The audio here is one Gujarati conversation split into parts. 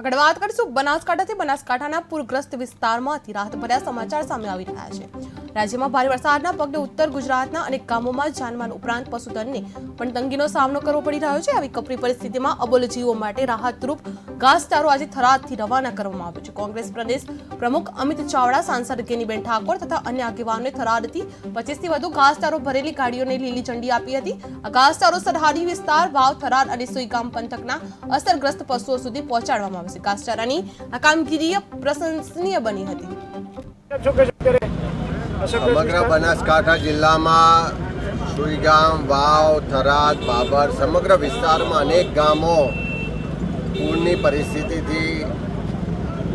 આગળ વાત કરીશું બનાસકાંઠાથી. બનાસકાંઠાના પૂરગ્રસ્ત વિસ્તારમાંથી રાહતભર્યા સમાચાર સામે આવી રહ્યા છે. રાજ્યમાં ભારે વરસાદના પગલે ઉત્તર ગુજરાતના અનેક ગામોમાં જાનમાલ ઉપરાંત પશુધનને પણ તંગીનો સામનો કરવો પડી રહ્યો છે. આવી કપરી પરિસ્થિતિમાં અબોલ જીવો માટે રાહતરૂપ ઘાસચારો આજે થરાદથી રવાના કરવામાં આવ્યો છે. કોંગ્રેસ પ્રદેશ પ્રમુખ અમિત ચાવડા, સાંસદ ગેનીબેન ઠાકોર તથા અન્ય આગેવાનોએ થરાદથી પચીસથી વધુ ઘાસચારો ભરેલી ગાડીઓને લીલી ઝંડી આપી હતી. આ ઘાસચારો સરહદી વિસ્તાર, વાવ, થરાદ અને સુઈગામ પંથકના અસરગ્રસ્ત પશુઓ સુધી પહોંચાડવામાં આવે છે કાસ્ટારાની આ કામગીરી પ્રશંસનીય બની હતી. સમગ્ર બનાસકાંઠા જિલ્લામાં સુઈગામ, વાવ, થરાદ, બાબર સમગ્ર વિસ્તારમાં અનેક ગામો પૂરની પરિસ્થિતિથી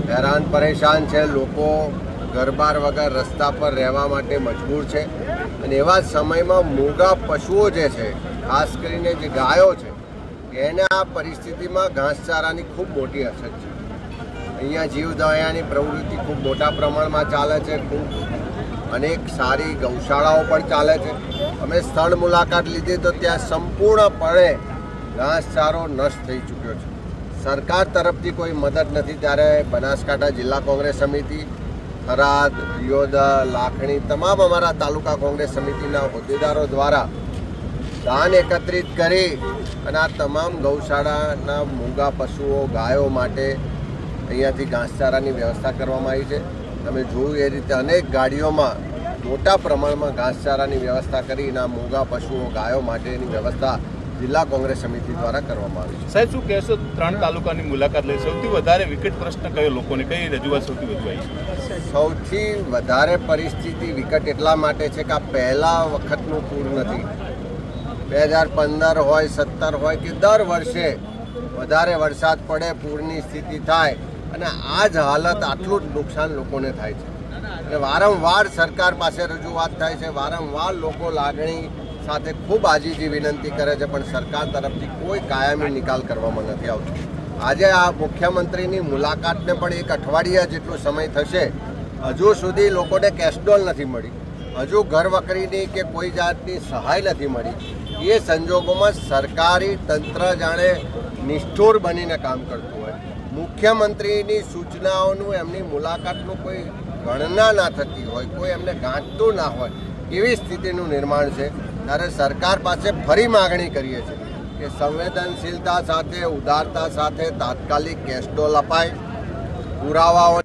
હેરાન પરેશાન છે. લોકો ઘરબાર વગર રસ્તા પર રહેવા માટે મજબૂર છે. અને એવા સમયમાં મૂગા પશુઓ જે છે, ખાસ કરીને જે ગાયો છે એને આ પરિસ્થિતિમાં ઘાસચારાની ખૂબ મોટી અછત છે. અહીંયા જીવદયાની પ્રવૃત્તિ ખૂબ મોટા પ્રમાણમાં ચાલે છે, ખૂબ અનેક સારી ગૌશાળાઓ પણ ચાલે છે. અમે સ્થળ મુલાકાત લીધી તો ત્યાં સંપૂર્ણપણે ઘાસચારો નષ્ટ થઈ ચૂક્યો છે. સરકાર તરફથી કોઈ મદદ નથી, ત્યારે બનાસકાંઠા જિલ્લા કોંગ્રેસ સમિતિ, થરાદ, દિયોદર, લાખણી, તમામ અમારા તાલુકા કોંગ્રેસ સમિતિના હોદ્દેદારો દ્વારા દાન એકત્રિત કરી અને આ તમામ ગૌશાળાના મૂંગા પશુઓ ગાયો માટે અહીંયાથી ઘાસચારાની વ્યવસ્થા કરવામાં આવી છે. તમે જોયું એ રીતે અનેક ગાડીઓમાં મોટા પ્રમાણમાં ઘાસચારાની વ્યવસ્થા કરીને આ મૂંગા પશુઓ ગાયો માટેની વ્યવસ્થા જિલ્લા કોંગ્રેસ સમિતિ દ્વારા કરવામાં આવી છે. સાહેબ શું કહેશો? ત્રણ તાલુકાની મુલાકાત લઈ. સૌથી વધારે વિકટ પ્રશ્ન કયો લોકોને? કઈ રજૂઆત સૌથી વધુ આવી? છે સૌથી વધારે પરિસ્થિતિ વિકટ એટલા માટે છે કે આ પહેલા વખતનું પૂર નથી. બે હજાર પંદર હોય, સત્તર હોય કે દર વર્ષે વધારે વરસાદ પડે, પૂરની સ્થિતિ થાય અને આ જ હાલત આટલું જ નુકસાન લોકોને થાય છે. અને વારંવાર સરકાર પાસે રજૂઆત થાય છે, વારંવાર લોકો લાગણી સાથે ખૂબ આજીજી વિનંતી કરે છે, પણ સરકાર તરફથી કોઈ કાયમી નિકાલ કરવામાં નથી આવતો. આજે આ મુખ્યમંત્રીની મુલાકાતને પણ એક અઠવાડિયા જેટલો સમય થશે. હજુ સુધી લોકોને કેશડોલ નથી મળી. હજુ ઘર વકરીની કે કોઈ જાતની સહાય નથી મળી. એ સંજોગોમાં સરકારી તંત્ર જાણે નિષ્ઠુર બનીને કામ કરતું હોય. મુખ્યમંત્રીની સૂચનાઓનું એમની મુલાકાતનું કોઈ ગણના ના થતી હોય, કોઈ એમને ગાંઠતું ના હોય, એવી સ્થિતિનું નિર્માણ છે. ત્યારે સરકાર પાસે ફરી માગણી કરીએ છીએ કે સંવેદનશીલતા સાથે, ઉદારતા સાથે તાત્કાલિક કેસ્ટોલ અપાય, પુરાવાઓ